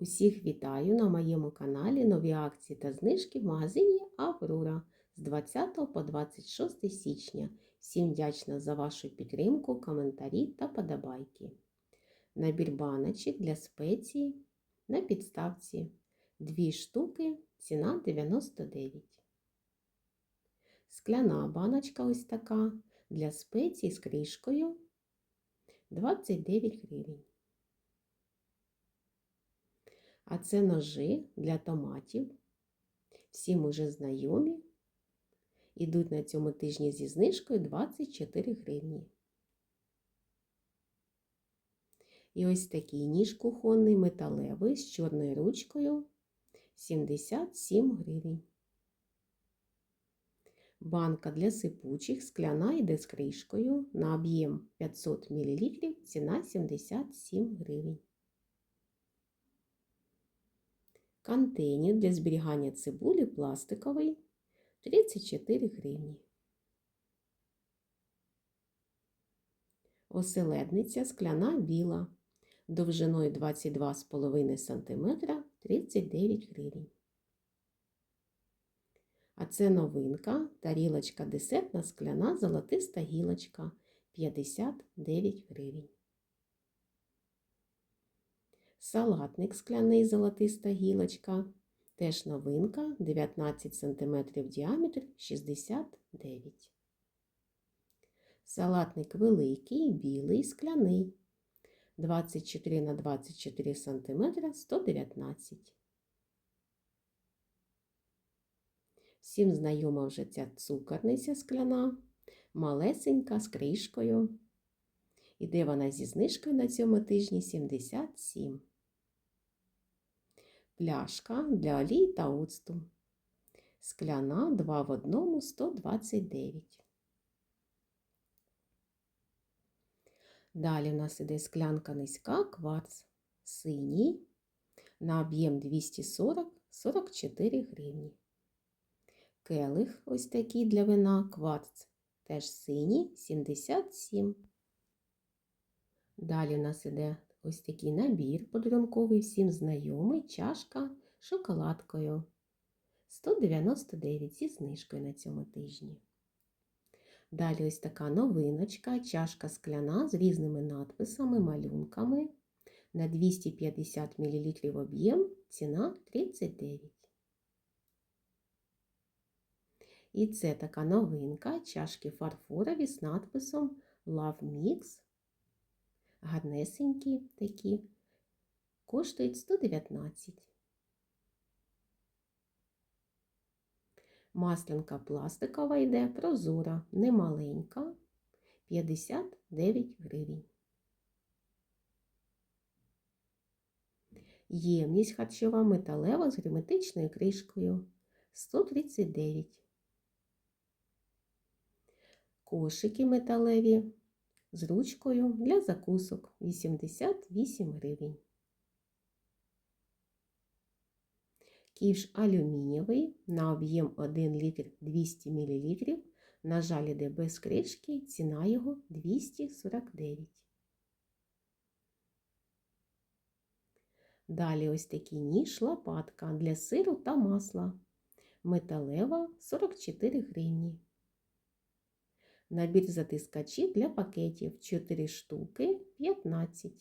Усіх вітаю на моєму каналі нові акції та знижки в магазині Аврора з 20 по 26 січня. Всім вдячна за вашу підтримку, коментарі та подобайки. Набір баночок для спеції на підставці. Дві штуки, ціна 99. Скляна баночка ось така для спецій з кришкою 29 гривень. А це ножи для томатів. Всім уже знайомі. Ідуть на цьому тижні зі знижкою 24 гривні. І ось такий ніж кухонний металевий з чорною ручкою 77 гривень. Банка для сипучих скляна йде з кришкою на об'єм 500 мл, ціна 77 гривень. Контейнер для зберігання цибулі пластиковий 34 гривні. Оселедниця скляна біла довжиною 22,5 см 39 гривень. А це новинка, тарілочка десертна скляна золотиста гілочка 59 гривень. Салатник скляний золотиста гілочка. Теж новинка 19 см діаметр 69. Салатник великий, білий, скляний 24 на 24 см 119. Всім знайома вже ця цукорниця скляна, малесенька з кришкою. Іде вона зі знижкою на цьому тижні 77. Пляшка для олій та оцту. Скляна 2 в 1 129. Далі в нас іде склянка низька, кварц синій на об'єм 240 44 гривні. Келих ось такий для вина кварц, теж синій 77. Далі в нас іде ось такий набір подарунковий, всім знайомий, чашка з шоколадкою. 199 зі знижкою на цьому тижні. Далі ось така новиночка, чашка скляна з різними надписами, малюнками. На 250 мл об'єм, ціна 39. І це така новинка, чашки фарфорові з надписом Love Mix гарнесенькі такі, коштують 119. Маслянка пластикова йде, прозора, немаленька, 59 гривень. Ємність харчова металева з герметичною кришкою 139. Кошики металеві з ручкою для закусок 88 гривень. Кіш алюмінієвий на об'єм 1 літр 200 мл. На жаль, іде без кришки, ціна його 249. Далі ось такий ніж лопатка для сиру та масла. Металева 44 гривні. Набір затискачів для пакетів 4 штуки 15.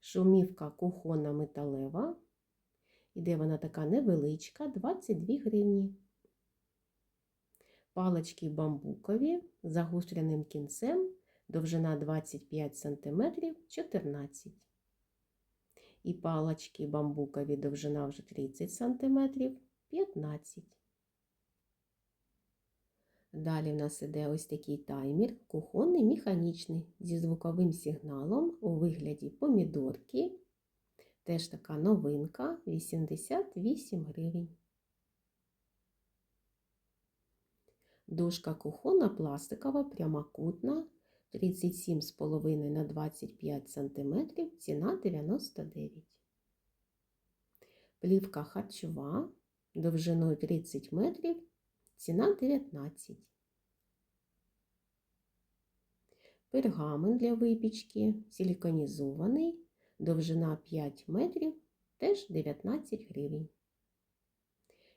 Шумівка кухонна металева. Іде вона така невеличка 22 гривні. Палички бамбукові з загостреним кінцем, довжина 25 см 14 І палички бамбукові довжина вже 30 см 15 Далі в нас іде ось такий таймер, кухонний механічний, зі звуковим сигналом у вигляді помідорки. Теж така новинка 88 гривень. Дошка кухонна пластикова, прямокутна, 37,5 на 25 см, ціна 99. Плівка харчова довжиною 30 метрів ціна 19. Пергамент для випічки силіконізований Довжина 5 метрів теж 19 гривень.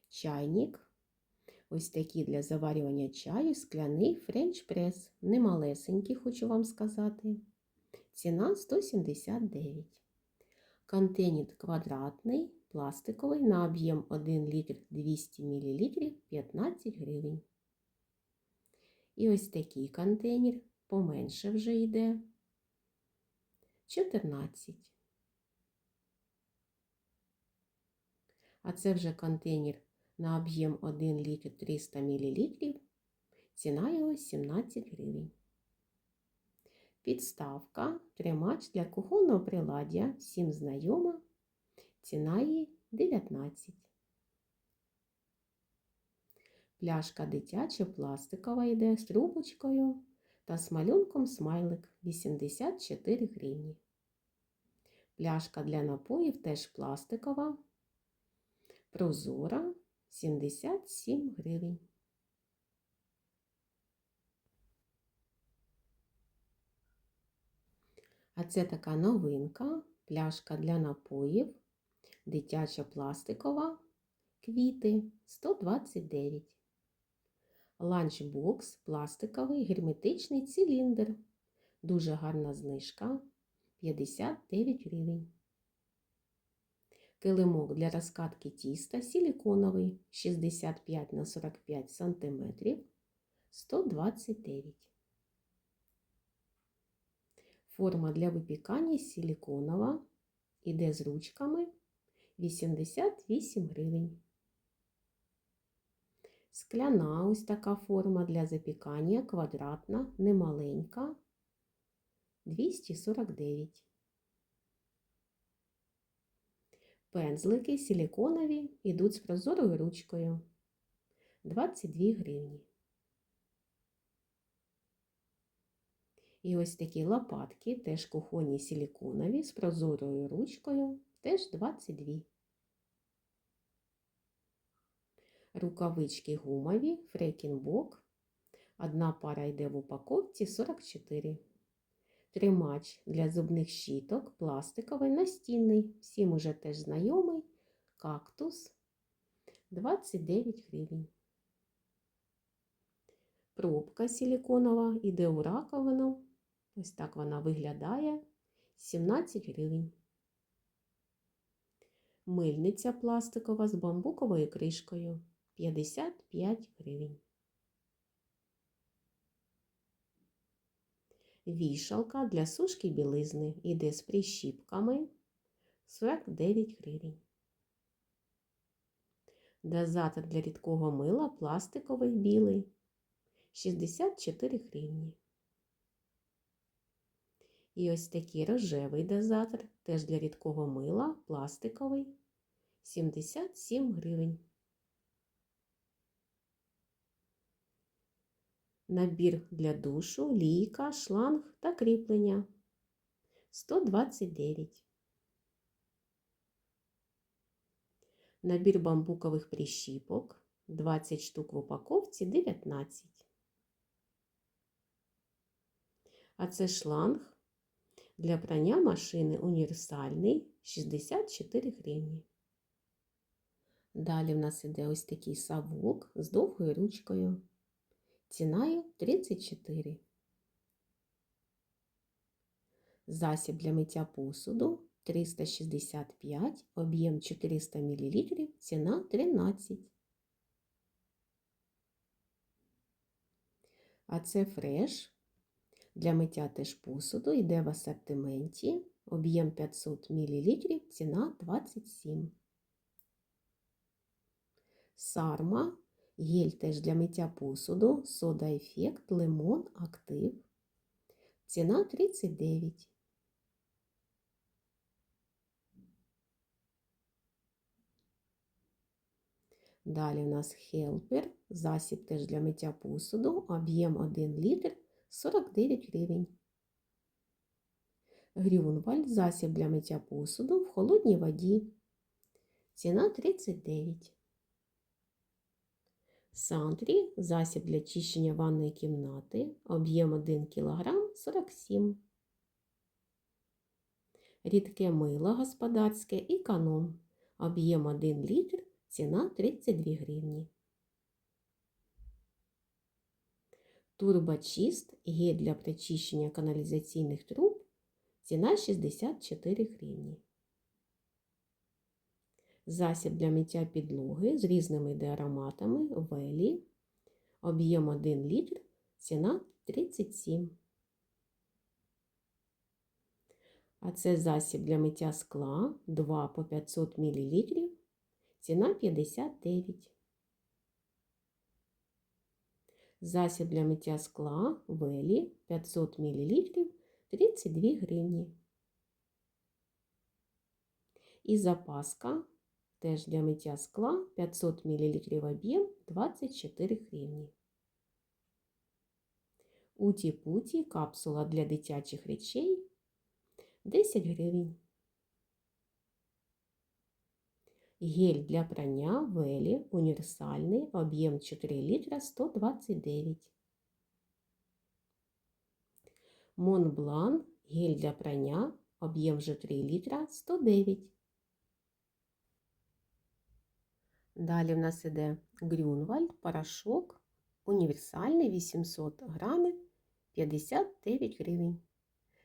Чайник. Ось такий для заварювання чаю, скляний френч прес. Немалесенький, хочу вам сказати. Ціна 179. Контейнер квадратний, пластиковий на об'єм 1 літр 200 мл 15 гривень. І ось такий контейнер поменше вже йде 14. А це вже контейнер на об'єм 1 літр 300 мл. Ціна його 17 гривень. Підставка, тримач для кухонного приладдя, всім знайома. Ціна її 19. Пляшка дитяча пластикова йде з трубочкою та з малюнком смайлик 84 гривні. Пляшка для напоїв теж пластикова, прозора 77 гривень. А це така новинка, пляшка для напоїв, дитяча пластикова, квіти 129. Ланчбокс пластиковий герметичний циліндр. Дуже гарна знижка 59 гривень. Килимок для розкатки тіста силиконовий 65 на 45 см 129. Форма для випікання силиконова. Іде з ручками 88 гривень. Скляна ось така форма для запікання квадратна, немаленька 249. Пензлики силиконові йдуть з прозорою ручкою 22 гривні. І ось такі лопатки, теж кухонні силиконові з прозорою ручкою, теж 22. Рукавички гумові, фрекінбок. Одна пара йде в упаковці 44. Тримач для зубних щіток, пластиковий, настінний. Всім уже теж знайомий. Кактус 29 гривень. Пробка силиконова іде у раковину. Ось так вона виглядає 17 гривень. Мильниця пластикова з бамбуковою кришкою 55 гривень. Вішалка для сушки білизни іде з прищіпками 49 гривень. Дозатор для рідкого мила пластиковий білий 64 гривні. І ось такий рожевий дозатор, теж для рідкого мила, пластиковий 77 гривень. Набір для душу, лійка, шланг та кріплення 129. Набір бамбукових прищіпок 20 штук в упаковці 19. А це шланг для прання машини універсальний 64 гривні. Далі в нас іде ось такий савок з довгою ручкою. Ціною 34. Засіб для миття посуду 365, об'єм 400 мл, ціна 13. А це фреш для миття теж посуду йде в асортименті, об'єм 500 мл, ціна 27. Сарма, гель теж для миття посуду, сода ефект, лимон, актив. Ціна 39. Далі у нас хелпер, засіб теж для миття посуду, об'єм 1 літр 49 гривень. Грюнвальд засіб для миття посуду в холодній воді. Ціна 39. Сантрі засіб для чищення ванної кімнати. Об'єм 1 кг 47. рідке мило господарське економ. Об'єм 1 літр, ціна 32 гривні. Турбочист гель для прочищення каналізаційних труб. Ціна 64 гривні. Засіб для миття підлоги з різними деароматами Велі. Об'єм 1 літр. Ціна 37. А це засіб для миття скла 2 по 500 мл. Ціна 59. Засіб для миття скла Велі 500 мл 32 гривні. І запаска теж для миття скла 500 мл об'єм 24 гривні. Уті-путі капсула для дитячих речей 10 гривень. Гель для прання Велі універсальний, об'єм 4 літра 129. Монблан гель для прання, об'єм вже 3 літра 109. Далі в нас іде Грюнвальд, порошок, універсальний 800 грамів 59 гривень.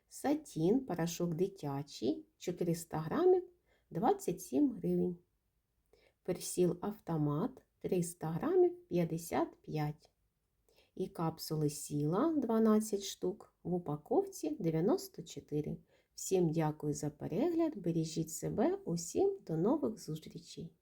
Сатін, порошок дитячий 400 грамів 27 гривень. Персіл автомат 300 грамів 55. І капсули сіла 12 штук в упаковці 94. Всім дякую за перегляд. Бережіть себе, усім до нових зустрічей!